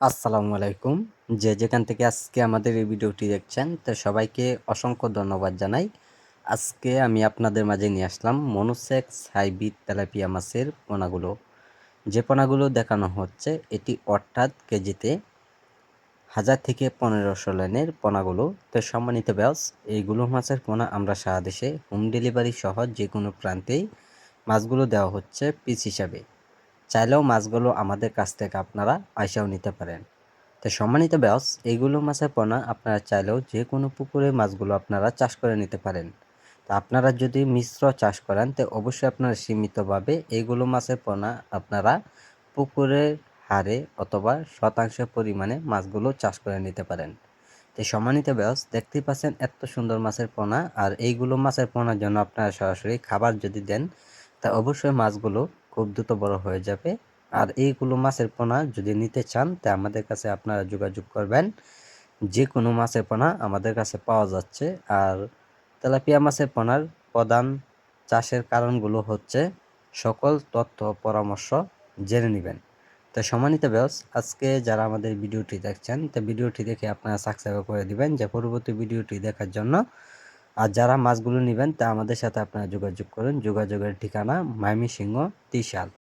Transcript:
আসসালামু আলাইকুম। যে যেখান থেকে আজকে আমাদের এই ভিডিওটি দেখছেন, তো সবাইকে অসংখ্য ধন্যবাদ জানাই। আজকে আমি আপনাদের মাঝে নিয়ে আসলাম মনোসেক্স হাইব্রিড তেলাপিয়া মাছের পোনাগুলো। যে পোনাগুলো দেখানো হচ্ছে, এটি অর্থাৎ কেজিতে হাজার থেকে পনেরোশো লাইনের পোনাগুলো। তো সম্মানিত ব্যাস এইগুলো মাছের পোনা আমরা সারা দেশে হোম ডেলিভারি সহ যে কোনো প্রান্তেই মাছগুলো দেওয়া হচ্ছে পিস হিসাবে। চাইলেও মাছগুলো আমাদের কাছ থেকে আপনারা আইসাও নিতে পারেন। তো সম্মানিত ব্যাস এইগুলো মাছের পোনা আপনারা চাইলেও যে কোনো পুকুরে মাছগুলো আপনারা চাষ করে নিতে পারেন। তো আপনারা যদি মিশ্র চাষ করেন, তো অবশ্যই আপনারা সীমিতভাবে এইগুলো মাছের পোনা আপনারা পুকুরের হারে অথবা শতাংশ পরিমাণে মাছগুলো চাষ করে নিতে পারেন। তো সম্মানিত ব্যাস দেখতেই পাচ্ছেন এত সুন্দর মাছের পোনা, আর এইগুলো মাছের পোনার জন্য আপনারা সরাসরি খাবার যদি দেন, তা অবশ্যই মাছগুলো খুব দ্রুত বড় হয়ে যাবে। আর এইগুলো মাছের পোনা যদি নিতে চান, তা আমাদের কাছে আপনারা যোগাযোগ করবেন। যে কোনো মাছের পোনা আমাদের কাছে পাওয়া যাচ্ছে। আর তেলাপিয়া মাছের পোনার প্রধান চাষের কারণগুলো হচ্ছে সকল তথ্য পরামর্শ জেনে নেবেন। তো সম্মানিত ব্যাস আজকে যারা আমাদের ভিডিওটি দেখছেন, তো ভিডিওটি দেখে আপনারা সাবস্ক্রাইব করে দিবেন। যে পরবর্তী ভিডিওটি দেখার জন্য আর যারা মাছগুলো নেবেন তা আমাদের সাথে আপনারা যোগাযোগ করুন। যোগাযোগের ঠিকানা মাইমি সিংহ ত্রিশাল।